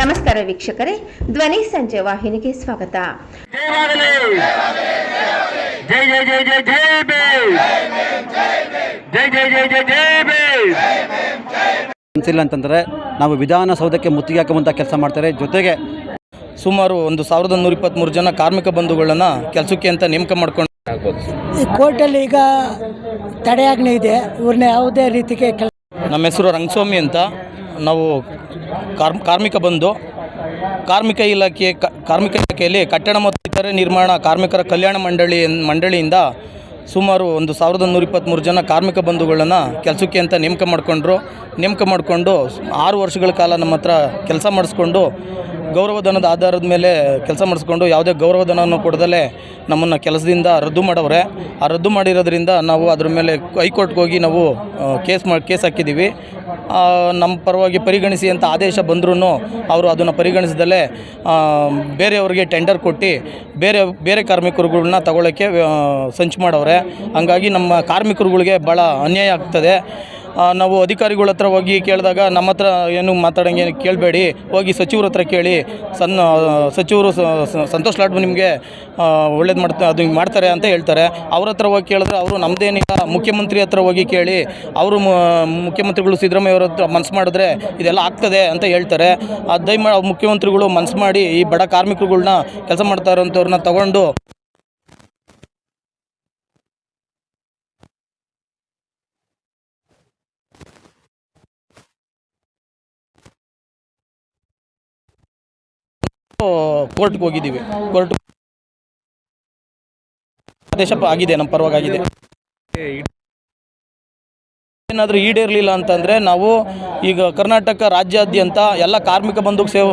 ನಮಸ್ಕಾರ ವೀಕ್ಷಕರೇ ಧ್ವನಿ ಸಂಜೆ ವಾಹಿನಿಗೆ ಸ್ವಾಗತ. ಜಯವಾಗಲಿ ಜೈ ಜೈ ಜೈ ಜೈ ಜೈ ಬೇ ಜೈ ಜೈ ಜೈ ಜೈ ಜೈ ಬೇ ಅನಿಸಿಲ್ಲ ಅಂತಂದರೆ ನಾವು ವಿಧಾನಸೌಧಕ್ಕೆ ಮುತ್ತಿಗೆ ಹಾಕುವಂಥ ಕೆಲಸ ಮಾಡ್ತಾರೆ. ಜೊತೆಗೆ ಸುಮಾರು ಒಂದು ಸಾವಿರದ ನೂರ ಇಪ್ಪತ್ತ್ಮೂರು ಜನ ಕಾರ್ಮಿಕ ಬಂಧುಗಳನ್ನು ಕೆಲಸಕ್ಕೆ ಅಂತ ನೇಮಕ ಮಾಡ್ಕೊಂಡು ಈ ಕೋರ್ಟಲ್ಲಿ ಈಗ ತಡೆಯಾಜ್ಞೆ ಇದೆ. ಇವ್ರನ್ನ ಯಾವುದೇ ರೀತಿಗೆ ಕೆಲ ನಮ್ಮ ಹೆಸರು ರಂಗಸ್ವಾಮಿ ಅಂತ. ನಾವು ಕಾರ್ ಕಾರ್ಮಿಕ ಬಂದು ಕಾರ್ಮಿಕ ಇಲಾಖೆ ಕಾರ್ಮಿಕ ಇಲಾಖೆಯಲ್ಲಿ ಕಟ್ಟಡ ಮತ್ತು ಇತರೆ ನಿರ್ಮಾಣ ಕಾರ್ಮಿಕರ ಕಲ್ಯಾಣ ಮಂಡಳಿ, ಮಂಡಳಿಯಿಂದ ಸುಮಾರು ಒಂದು ಸಾವಿರದ ನೂರ ಇಪ್ಪತ್ತ್ಮೂರು ಜನ ಕಾರ್ಮಿಕ ಬಂಧುಗಳನ್ನು ಕೆಲಸಕ್ಕೆ ಅಂತ ನೇಮಕ ಮಾಡಿಕೊಂಡ್ರು. ನೇಮಕ ಮಾಡಿಕೊಂಡು ಆರು ವರ್ಷಗಳ ಕಾಲ ನಮ್ಮ ಹತ್ರ ಕೆಲಸ ಮಾಡಿಸ್ಕೊಂಡು ಗೌರವಧನದ ಆಧಾರದ ಮೇಲೆ ಕೆಲಸ ಮಾಡಿಸ್ಕೊಂಡು ಯಾವುದೇ ಗೌರವಧನವನ್ನು ಕೊಡದಲೇ ನಮ್ಮನ್ನು ಕೆಲಸದಿಂದ ರದ್ದು ಮಾಡವ್ರೆ. ಆ ರದ್ದು ಮಾಡಿರೋದ್ರಿಂದ ನಾವು ಅದ್ರ ಮೇಲೆ ಹೈಕೋರ್ಟ್ಗೆ ಹೋಗಿ ನಾವು ಕೇಸ್ ಮಾಡಿ ಕೇಸ್ ಹಾಕಿದ್ದೀವಿ. ನಮ್ಮ ಪರವಾಗಿ ಪರಿಗಣಿಸಿ ಅಂತ ಆದೇಶ ಬಂದ್ರೂ ಅವರು ಅದನ್ನು ಪರಿಗಣಿಸದಲ್ಲೇ ಬೇರೆಯವ್ರಿಗೆ ಟೆಂಡರ್ ಕೊಟ್ಟು ಬೇರೆ ಬೇರೆ ಕಾರ್ಮಿಕರುಗಳನ್ನ ತಗೊಳ್ಳೋಕ್ಕೆ ಸಂಚು ಮಾಡವ್ರೆ. ಹಂಗಾಗಿ ನಮ್ಮ ಕಾರ್ಮಿಕರುಗಳಿಗೆ ಭಾಳ ಅನ್ಯಾಯ ಆಗ್ತದೆ. ನಾವು ಅಧಿಕಾರಿಗಳ ಹತ್ರ ಹೋಗಿ ಕೇಳಿದಾಗ ನಮ್ಮ ಹತ್ರ ಏನು ಮಾತಾಡೋಂಗೆ ಕೇಳಬೇಡಿ, ಹೋಗಿ ಸಚಿವರ ಹತ್ರ ಕೇಳಿ. ಸಣ್ಣ ಸಚಿವರು ಸಂತೋಷ್ ಲಾಡ್ ನಿಮಗೆ ಒಳ್ಳೇದು ಮಾಡ್ತಾ, ಅದು ಮಾಡ್ತಾರೆ ಅಂತ ಹೇಳ್ತಾರೆ. ಅವ್ರ ಹತ್ರ ಹೋಗಿ ಕೇಳಿದ್ರೆ ಅವರು ನಮ್ಮದೇನಿಲ್ಲ ಮುಖ್ಯಮಂತ್ರಿ ಹತ್ರ ಹೋಗಿ ಕೇಳಿ, ಅವರು ಮುಖ್ಯಮಂತ್ರಿಗಳು ಸಿದ್ದರಾಮಯ್ಯ ಅವ್ರ ಹತ್ರ ಮನಸ್ಸು ಮಾಡಿದ್ರೆ ಇದೆಲ್ಲ ಆಗ್ತದೆ ಅಂತ ಹೇಳ್ತಾರೆ. ದಯಮಾಡಿ ಮುಖ್ಯಮಂತ್ರಿಗಳು ಮನಸ್ಸು ಮಾಡಿ ಈ ಬಡ ಕಾರ್ಮಿಕರುಗಳ್ನ ಕೆಲಸ ಮಾಡ್ತಾ ಇರೋಂಥವ್ರನ್ನ ತಗೊಂಡು ಕೋರ್ಟ್ಗೆ ಹೋಗಿದ್ದೀವಿ. ಕೋರ್ಟ್ ಆದೇಶ ಆಗಿದೆ ನಮ್ಮ ಪರವಾಗಿ ಏನಾದರೂ ಈಡೇರಲಿಲ್ಲ ಅಂತಂದರೆ ನಾವು ಈಗ ಕರ್ನಾಟಕ ರಾಜ್ಯಾದ್ಯಂತ ಎಲ್ಲ ಕಾರ್ಮಿಕ ಬಂಧು ಸೇವ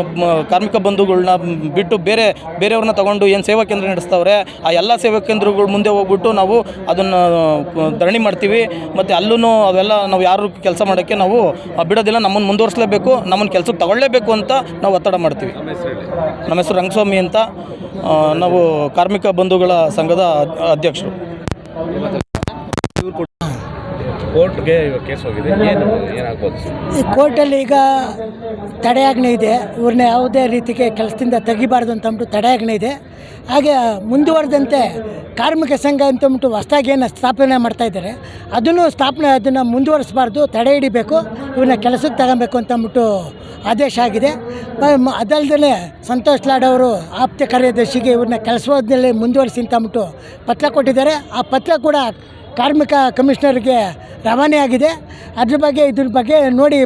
ಕಾರ್ಮಿಕ ಬಂಧುಗಳನ್ನ ಬಿಟ್ಟು ಬೇರೆ, ಬೇರೆಯವ್ರನ್ನ ತಗೊಂಡು ಏನು ಸೇವಾ ಕೇಂದ್ರ ನಡೆಸ್ತವ್ರೆ, ಆ ಎಲ್ಲ ಸೇವಾ ಕೇಂದ್ರಗಳು ಮುಂದೆ ಹೋಗ್ಬಿಟ್ಟು ನಾವು ಅದನ್ನು ಧರಣಿ ಮಾಡ್ತೀವಿ. ಮತ್ತು ಅಲ್ಲೂ ಅವೆಲ್ಲ ನಾವು ಯಾರು ಕೆಲಸ ಮಾಡೋಕ್ಕೆ ನಾವು ಬಿಡೋದಿಲ್ಲ ನಮ್ಮನ್ನು ಮುಂದುವರಿಸಲೇಬೇಕು ನಮ್ಮನ್ನು ಕೆಲಸಕ್ಕೆ ತಗೊಳ್ಳೇಬೇಕು ಅಂತ ನಾವು ಒತ್ತಡ ಮಾಡ್ತೀವಿ. ನಮ್ಮ ಹೆಸರು ರಂಗಸ್ವಾಮಿ ಅಂತ ನಾವು ಕಾರ್ಮಿಕ ಬಂಧುಗಳ ಸಂಘದ ಅಧ್ಯಕ್ಷರು. ಕೋರ್ಟ್ಗೆ ಕೇಸ್ ಹೋಗಿದೆ. ಏನು, ಏನಾಗ್ಬೋದು? ಈ ಕೋರ್ಟಲ್ಲಿ ಈಗ ತಡೆಯಾಜ್ಞೆ ಇದೆ. ಇವ್ರನ್ನ ಯಾವುದೇ ರೀತಿಗೆ ಕೆಲಸದಿಂದ ತೆಗಿಬಾರ್ದು ಅಂತಂದ್ಬಿಟ್ಟು ತಡೆಯಾಜ್ಞೆ ಇದೆ. ಹಾಗೆ ಮುಂದುವರೆದಂತೆ ಕಾರ್ಮಿಕ ಸಂಘ ಅಂತಂದ್ಬಿಟ್ಟು ಹೊಸದಾಗಿ ಏನು ಸ್ಥಾಪನೆ ಮಾಡ್ತಾ ಇದ್ದಾರೆ. ಅದನ್ನು ಸ್ಥಾಪನೆ, ಅದನ್ನು ಮುಂದುವರಿಸಬಾರ್ದು, ತಡೆ ಹಿಡಿಬೇಕು, ಇವ್ರನ್ನ ಕೆಲಸಕ್ಕೆ ತಗೊಬೇಕು ಅಂತಂದ್ಬಿಟ್ಟು ಆದೇಶ ಆಗಿದೆ. ಅದಲ್ಲದೆ ಸಂತೋಷ್ ಲಾಡ್ ಅವರು ಆಪ್ತ ಕಾರ್ಯದರ್ಶಿಗೆ ಇವ್ರನ್ನ ಕೆಲಸದಲ್ಲಿ ಮುಂದುವರಿಸಿ ಅಂತಂದ್ಬಿಟ್ಟು ಪತ್ರ ಕೊಟ್ಟಿದ್ದಾರೆ. ಆ ಪತ್ರ ಕೂಡ ಕಾರ್ಮಿಕ ಕಮಿಷನರ್ಗೆ ರವಾನೆಯಾಗಿದೆ ಅದ್ರ ಬಗ್ಗೆ ಇದ್ರ ಬಗ್ಗೆ ನೋಡಿ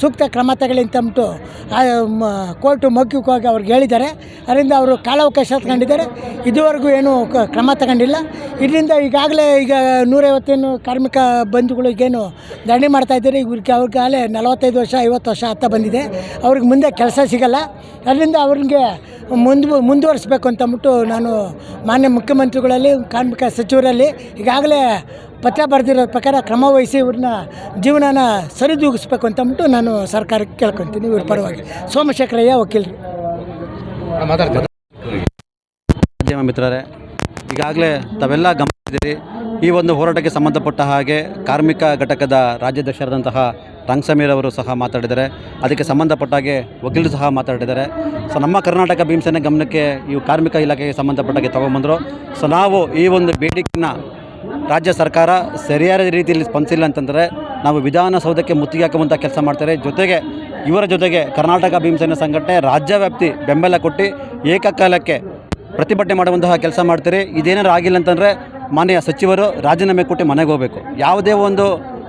ಸೂಕ್ತ ಕ್ರಮ ತಗೊಳ್ಳಿ ಅಂತಂದ್ಬಿಟ್ಟು ಕೋರ್ಟು ಮೌಖಿಕವಾಗಿ ಅವ್ರಿಗೆ ಹೇಳಿದ್ದಾರೆ. ಅದರಿಂದ ಅವರು ಕಾಲಾವಕಾಶ ತಗೊಂಡಿದ್ದಾರೆ. ಇದುವರೆಗೂ ಏನು ಕ್ರಮ ತಗೊಂಡಿಲ್ಲ. ಇದರಿಂದ ಈಗಾಗಲೇ ಈಗ ನೂರೈವತ್ತೇನು ಕಾರ್ಮಿಕ ಬಂಧುಗಳಿಗೇನು ದಂಡಿ ಮಾಡ್ತಾ ಇದ್ದಾರೆ. ಇವ್ರಿಗೆ ಅವ್ರಿಗಾಗಲೇ ನಲವತ್ತೈದು ವರ್ಷ, ಐವತ್ತು ವರ್ಷ ಆಗ್ತಾ ಬಂದಿದೆ. ಅವ್ರಿಗೆ ಮುಂದೆ ಕೆಲಸ ಸಿಗಲ್ಲ. ಅದರಿಂದ ಅವ್ರಿಗೆ ಮುಂದು ಮುಂದುವರಿಸ್ಬೇಕು ಅಂತಂದ್ಬಿಟ್ಟು ನಾನು ಮಾನ್ಯ ಮುಖ್ಯಮಂತ್ರಿಗಳಲ್ಲಿ, ಕಾರ್ಮಿಕ ಸಚಿವರಲ್ಲಿ ಈಗಾಗಲೇ ಪತ್ರ ಬರೆದಿರೋ ಪ್ರಕಾರ ಕ್ರಮ ವಹಿಸಿ ಇವ್ರನ್ನ ಜೀವನನ ಸರಿದೂಗಿಸ್ಬೇಕು ಅಂತಂದ್ಬಿಟ್ಟು ನಾನು ಸರ್ಕಾರಕ್ಕೆ ಕೇಳ್ಕೊತೀನಿ ಇವ್ರ ಪರವಾಗಿ. ಸೋಮಶೇಖರಯ್ಯ ವಕೀಲರು. ಮಾಧ್ಯಮ ಮಿತ್ರರೇ, ಈಗಾಗಲೇ ತಾವೆಲ್ಲ ಗಮನಿಸಿದ್ದೀರಿ, ಈ ಒಂದು ಹೋರಾಟಕ್ಕೆ ಸಂಬಂಧಪಟ್ಟ ಹಾಗೆ ಕಾರ್ಮಿಕ ಘಟಕದ ರಾಜ್ಯಾಧ್ಯಕ್ಷರಾದಂತಹ ರಂಗಸಮೀರ್ ಅವರು ಸಹ ಮಾತಾಡಿದ್ದಾರೆ. ಅದಕ್ಕೆ ಸಂಬಂಧಪಟ್ಟ ಹಾಗೆ ವಕೀಲರು ಸಹ ಮಾತಾಡಿದ್ದಾರೆ. ಸೊ ನಮ್ಮ ಕರ್ನಾಟಕ ಭೀಮಸೇನೆ ಗಮನಕ್ಕೆ ಇವು ಕಾರ್ಮಿಕ ಇಲಾಖೆಗೆ ಸಂಬಂಧಪಟ್ಟ ಹಾಗೆ ತೊಗೊಂಬಂದರು ಸೊ ನಾವು ಈ ಒಂದು ಬೇಡಿಕೆನ ರಾಜ್ಯ ಸರ್ಕಾರ ಸರಿಯಾದ ರೀತಿಯಲ್ಲಿ ಸ್ಪಂದಿಸಿಲ್ಲ ಅಂತಂದರೆ ನಾವು ವಿಧಾನಸೌಧಕ್ಕೆ ಮುತ್ತಿಗೆ ಹಾಕುವಂಥ ಕೆಲಸ ಮಾಡ್ತಾರೆ. ಜೊತೆಗೆ ಇವರ ಜೊತೆಗೆ ಕರ್ನಾಟಕ ಭೀಮಸೇನೆ ಸಂಘಟನೆ ರಾಜ್ಯವ್ಯಾಪ್ತಿ ಬೆಂಬಲ ಕೊಟ್ಟು ಏಕಕಾಲಕ್ಕೆ ಪ್ರತಿಭಟನೆ ಮಾಡುವಂತಹ ಕೆಲಸ ಮಾಡ್ತಾರೆ. ಇದೇನಾರು ಆಗಿಲ್ಲ ಅಂತಂದರೆ ಮಾನ್ಯ ಸಚಿವರು ರಾಜೀನಾಮೆ ಕೊಟ್ಟು ಮನೆಗೆ ಹೋಗಬೇಕು. ಯಾವುದೇ ಒಂದು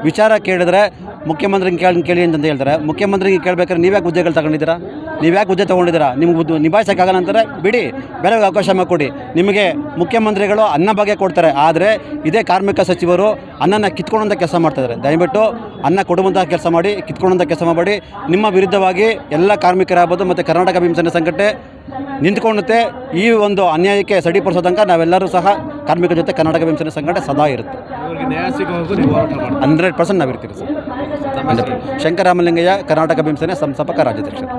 ವಿಚಾರ ಕೇಳಿದ್ರೆ ಮುಖ್ಯಮಂತ್ರಿಗೆ ಕೇಳಿ ಕೇಳಿ ಅಂತ ಹೇಳ್ತಾರೆ. ಮುಖ್ಯಮಂತ್ರಿಗೆ ಕೇಳಬೇಕಾದ್ರೆ ನೀವ್ಯಾಕೆ ಹುದ್ದೆಗಳು ತಗೊಂಡಿದ್ದೀರಾ? ನೀವ್ಯಾಕೆ ಹುದ್ದೆ ತೊಗೊಂಡಿದ್ದೀರಾ? ನಿಮ್ಗೆ ಹುದ್ದು ನಿಭಾಯಿಸೋಕ್ಕಾಗಲ್ಲ ಅಂತಾರೆ. ಬಿಡಿ ಬೇರೆ ಅವಕಾಶ ಮಾಡಿಕೊಡಿ. ನಿಮಗೆ ಮುಖ್ಯಮಂತ್ರಿಗಳು ಅನ್ನ ಬಗ್ಗೆ ಕೊಡ್ತಾರೆ. ಆದರೆ ಇದೇ ಕಾರ್ಮಿಕ ಸಚಿವರು ಅನ್ನನ ಕಿತ್ಕೊಳ್ಳೋಂಥ ಕೆಲಸ ಮಾಡ್ತಾಯಿದ್ದಾರೆ ದಯವಿಟ್ಟು ಅನ್ನ ಕೊಡುವಂಥ ಕೆಲಸ ಮಾಡಿ ಕಿತ್ಕೊಳ್ಳೋಂಥ ಕೆಲಸ ಮಾಡಿ ನಿಮ್ಮ ವಿರುದ್ಧವಾಗಿ ಎಲ್ಲ ಕಾರ್ಮಿಕರಾಗ್ಬೋದು ಮತ್ತು ಕರ್ನಾಟಕ ಭೀಮಸೇನೆ ಸಂಘಟನೆ ನಿಂತ್ಕೊಳ್ಳುತ್ತೆ. ಈ ಒಂದು ಅನ್ಯಾಯಕ್ಕೆ ಸಡಿಪಡಿಸೋ ತನಕ ನಾವೆಲ್ಲರೂ ಸಹ ಕಾರ್ಮಿಕರ ಜೊತೆ ಕರ್ನಾಟಕ ಭೀಮಸೇನೆ ಸಂಘಟನೆ ಸದಾ ಇರುತ್ತೆ. ನೀವು ಹಂಡ್ರೆಡ್ ಪರ್ಸೆಂಟ್ ನಾವಿರ್ತೀವಿ ಸರ್. ನಮ್ಮ ಹೆಸರು? ಶಂಕರರಾಮಲಿಂಗಯ್ಯ ಕರ್ನಾಟಕ ಭೀಮಸೇನೆ ಸಂಸ್ಥಾಪಕ ರಾಜ್ಯಾಧ್ಯಕ್ಷರು